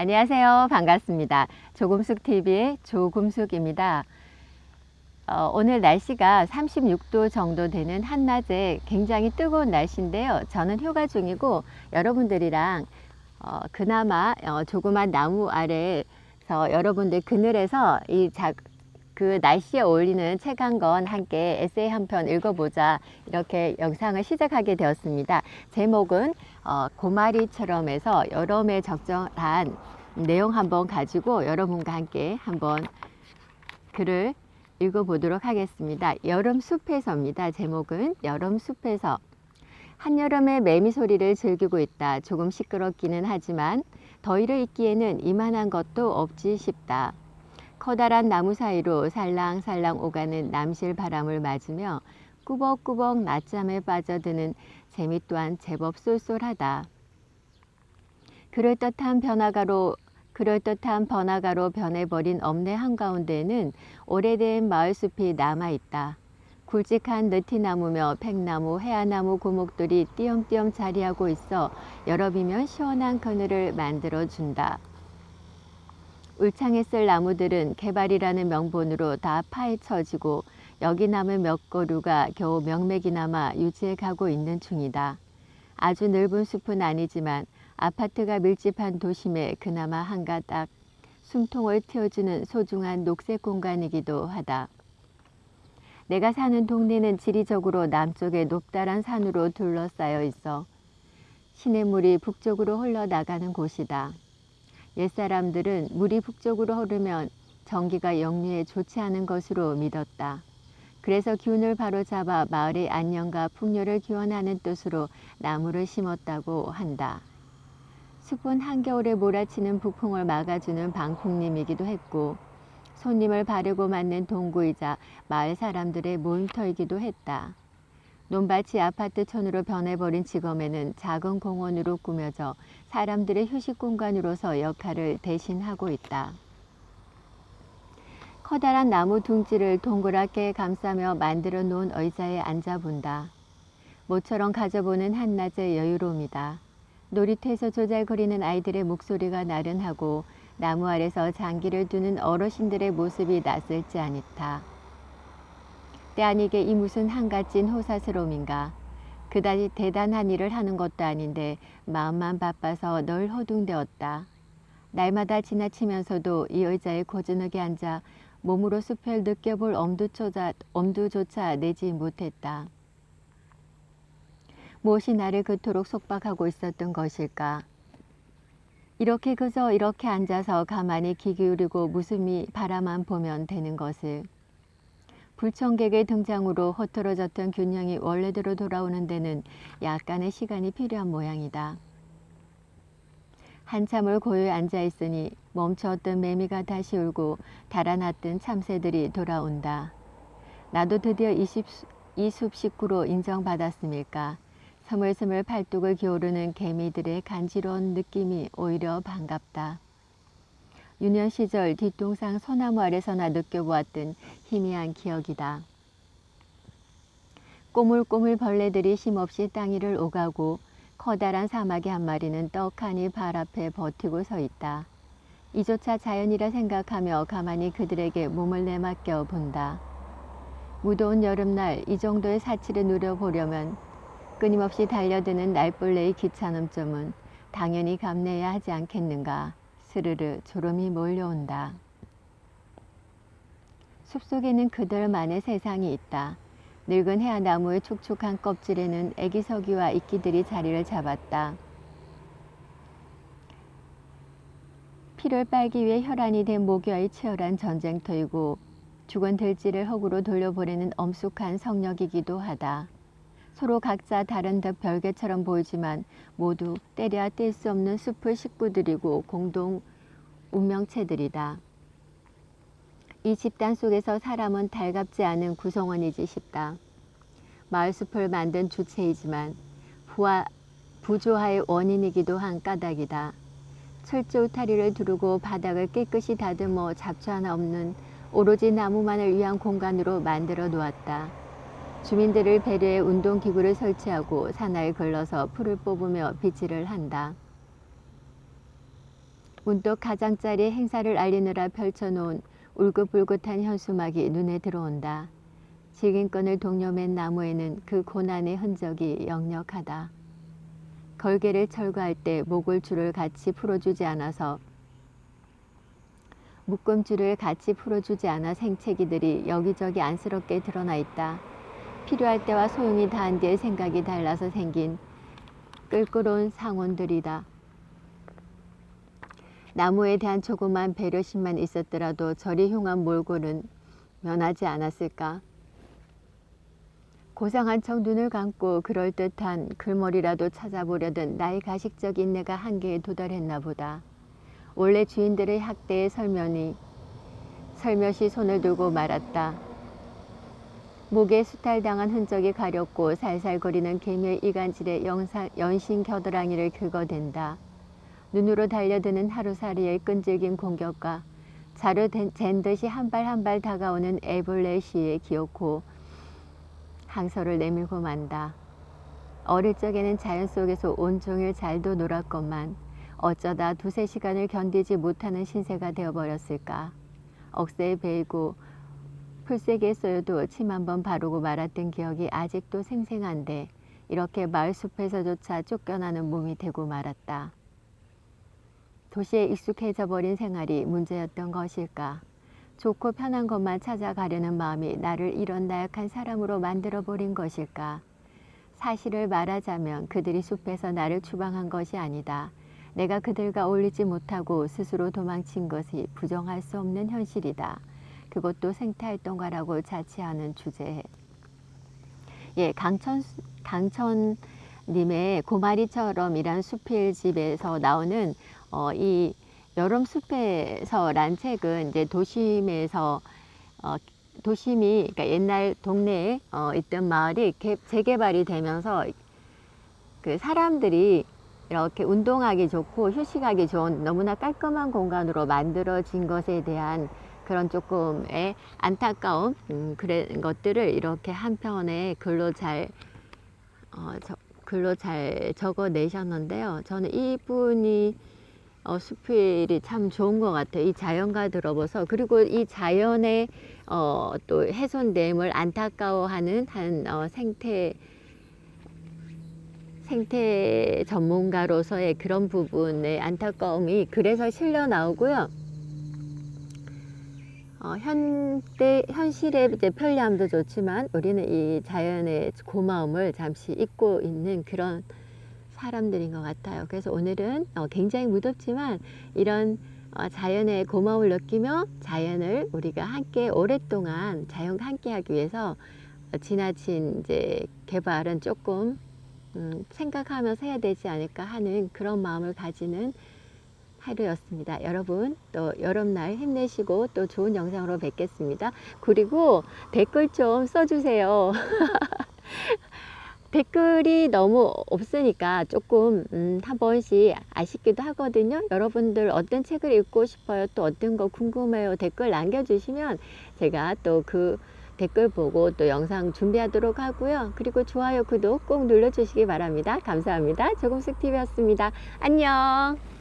안녕하세요. 반갑습니다. 조금숙 TV의 조금숙입니다. 어, 오늘 날씨가 36도 정도 되는 한낮에 굉장히 뜨거운 날씨인데요. 저는 휴가 중이고 여러분들이랑 어, 그나마 어, 조그만 나무 아래에서 여러분들 그늘에서 이 작, 그 날씨에 어울리는 책 한 권 함께 에세이 한 편 읽어보자 이렇게 영상을 시작하게 되었습니다. 제목은 어, 고마리처럼 해서 여름에 적절한 내용 한번 가지고 여러분과 함께 한번 글을 읽어보도록 하겠습니다. 여름 숲에서입니다. 제목은 여름 숲에서 한여름의 매미 소리를 즐기고 있다. 조금 시끄럽기는 하지만 더위를 잊기에는 이만한 것도 없지 싶다. 커다란 나무 사이로 살랑살랑 오가는 남실 바람을 맞으며 꾸벅꾸벅 낮잠에 빠져드는 재미 또한 제법 쏠쏠하다. 그럴듯한 변화가로 그럴듯한 번화가로 변해버린 엄내 한가운데에는 오래된 마을숲이 남아있다. 굵직한 느티나무며 팽나무, 해아나무 고목들이 띄엄띄엄 자리하고 있어 여름이면 시원한 그늘을 만들어준다. 울창에 쓸 나무들은 개발이라는 명분으로 다 파헤쳐지고 여기 남은 몇 그루가 겨우 명맥이나마 유지해 가고 있는 중이다. 아주 넓은 숲은 아니지만 아파트가 밀집한 도심에 그나마 한가닥 숨통을 틔워주는 소중한 녹색 공간이기도 하다. 내가 사는 동네는 지리적으로 남쪽에 높다란 산으로 둘러싸여 있어 시냇물이 북쪽으로 흘러나가는 곳이다. 옛사람들은 물이 북쪽으로 흐르면 전기가 영리에 좋지 않은 것으로 믿었다. 그래서 기운을 바로잡아 마을의 안녕과 풍요를 기원하는 뜻으로 나무를 심었다고 한다. 숲은 한겨울에 몰아치는 북풍을 막아주는 방풍림이기도 했고 손님을 바르고 맞는 동구이자 마을 사람들의 모임터이기도 했다. 논밭이 아파트 촌으로 변해버린 지검에는 작은 공원으로 꾸며져 사람들의 휴식 공간으로서 역할을 대신하고 있다. 커다란 나무 둥지를 동그랗게 감싸며 만들어 놓은 의자에 앉아본다. 모처럼 가져보는 한낮의 여유로움이다. 놀이터에서 조잘거리는 아이들의 목소리가 나른하고 나무 아래서 장기를 두는 어르신들의 모습이 낯설지 않다. 때 아니게 이 무슨 한갓진 호사스러움인가. 그다지 대단한 일을 하는 것도 아닌데 마음만 바빠서 널 허둥대었다. 날마다 지나치면서도 이 의자에 고즈넉히 앉아 몸으로 숲을 느껴볼 엄두조차, 엄두조차 내지 못했다. 무엇이 나를 그토록 속박하고 있었던 것일까? 이렇게 그저 이렇게 앉아서 가만히 귀 기울이고 무심히 바라만 보면 되는 것을. 불청객의 등장으로 허틀어졌던 균형이 원래대로 돌아오는 데는 약간의 시간이 필요한 모양이다. 한참을 고요히 앉아 있으니 멈춰었던 매미가 다시 울고 달아났던 참새들이 돌아온다. 나도 드디어 이숲 식구로 인정받았음일까. 스물스물 팔뚝을 기어오르는 개미들의 간지러운 느낌이 오히려 반갑다. 유년 시절 뒷동상 소나무 아래서나 느껴보았던 희미한 기억이다. 꼬물꼬물 벌레들이 쉼없이 땅 위를 오가고 커다란 사마귀 한 마리는 떡하니 발 앞에 버티고 서 있다. 이조차 자연이라 생각하며 가만히 그들에게 몸을 내맡겨 본다. 무더운 여름날 이 정도의 사치를 누려보려면 끊임없이 달려드는 날벌레의 귀찮음점은 당연히 감내해야 하지 않겠는가. 스르르 졸음이 몰려온다. 숲속에는 그들만의 세상이 있다. 늙은 해아나무의 촉촉한 껍질에는 애기서기와 이끼들이 자리를 잡았다. 피를 빨기 위해 혈안이 된 모기와의 치열한 전쟁터이고 죽은 들쥐를 흙으로 돌려보내는 엄숙한 성역이기도 하다. 서로 각자 다른 듯 별개처럼 보이지만 모두 때려야 뗄 수 없는 숲의 식구들이고 공동 운명체들이다. 이 집단 속에서 사람은 달갑지 않은 구성원이지 싶다. 마을 숲을 만든 주체이지만 부하, 부조화의 원인이기도 한 까닭이다. 철제 울타리를 두르고 바닥을 깨끗이 다듬어 잡초 하나 없는 오로지 나무만을 위한 공간으로 만들어 놓았다. 주민들을 배려해 운동기구를 설치하고 사나이 걸러서 풀을 뽑으며 빗질을 한다. 문득 가장자리 행사를 알리느라 펼쳐놓은 울긋불긋한 현수막이 눈에 들어온다. 직인권을 독려맨 나무에는 그 고난의 흔적이 역력하다. 걸개를 철거할 때 목을 줄을 같이 풀어주지 않아서 묶음줄을 같이 풀어주지 않아 생채기들이 여기저기 안쓰럽게 드러나 있다. 필요할 때와 소용이 다한 뒤에 생각이 달라서 생긴 끌끌온 상온들이다. 나무에 대한 조그만 배려심만 있었더라도 저리 흉한 몰골은 면하지 않았을까? 고상한 척 눈을 감고 그럴듯한 글머리라도 찾아보려던 나의 가식적 인내가 한계에 도달했나 보다. 원래 주인들의 학대의 설면이 설며시 손을 들고 말았다. 목에 수탈당한 흔적이 가렵고 살살거리는 개미의 이간질에 영사, 연신 겨드랑이를 긁어댄다. 눈으로 달려드는 하루살이의 끈질긴 공격과 자루 잰 듯이 한 발 한 발 다가오는 애벌레 시의 기어코 항서를 내밀고 만다. 어릴 적에는 자연 속에서 온종일 잘도 놀았건만 어쩌다 두세 시간을 견디지 못하는 신세가 되어버렸을까. 억새에 베이고 풀세기에 쏘여도 침 한 번 바르고 말았던 기억이 아직도 생생한데 이렇게 마을 숲에서조차 쫓겨나는 몸이 되고 말았다. 도시에 익숙해져 버린 생활이 문제였던 것일까? 좋고 편한 것만 찾아가려는 마음이 나를 이런 나약한 사람으로 만들어 버린 것일까? 사실을 말하자면 그들이 숲에서 나를 추방한 것이 아니다. 내가 그들과 어울리지 못하고 스스로 도망친 것이 부정할 수 없는 현실이다. 그것도 생태활동가라고 자취하는 주제에. 예, 강천, 강천 님의 고마리처럼이란 수필집에서 나오는 어, 이 여름 숲에서란 책은 이제 도심에서 어, 도심이 그러니까 옛날 동네에 어, 있던 마을이 개, 재개발이 되면서 그 사람들이 이렇게 운동하기 좋고 휴식하기 좋은 너무나 깔끔한 공간으로 만들어진 것에 대한 그런 조금의 안타까움 음, 그런 것들을 이렇게 한 편의 글로 잘 어, 저, 글로 잘 적어내셨는데요. 저는 이분이 어, 수필이 참 좋은 것 같아요. 이 자연과 들어보서 그리고 이 자연의 어, 또 훼손됨을 안타까워하는 한 어, 생태 생태 전문가로서의 그런 부분의 안타까움이 그래서 실려 나오고요. 어, 현대 현실의 이제 편리함도 좋지만 우리는 이 자연의 고마움을 잠시 잊고 있는 그런 사람들인 것 같아요. 그래서 오늘은 어, 굉장히 무덥지만 이런 어, 자연의 고마움을 느끼며 자연을 우리가 함께 오랫동안 자연과 함께하기 위해서 어, 지나친 이제 개발은 조금 음, 생각하면서 해야 되지 않을까 하는 그런 마음을 가지는 하루였습니다. 여러분 또 여름날 힘내시고 또 좋은 영상으로 뵙겠습니다. 그리고 댓글 좀 써주세요. 댓글이 너무 없으니까 조금 음, 한 번씩 아쉽기도 하거든요. 여러분들 어떤 책을 읽고 싶어요? 또 어떤 거 궁금해요? 댓글 남겨주시면 제가 또 그 댓글 보고 또 영상 준비하도록 하고요. 그리고 좋아요, 구독 꼭 눌러주시기 바랍니다. 감사합니다. 조금씩 TV였습니다. 안녕.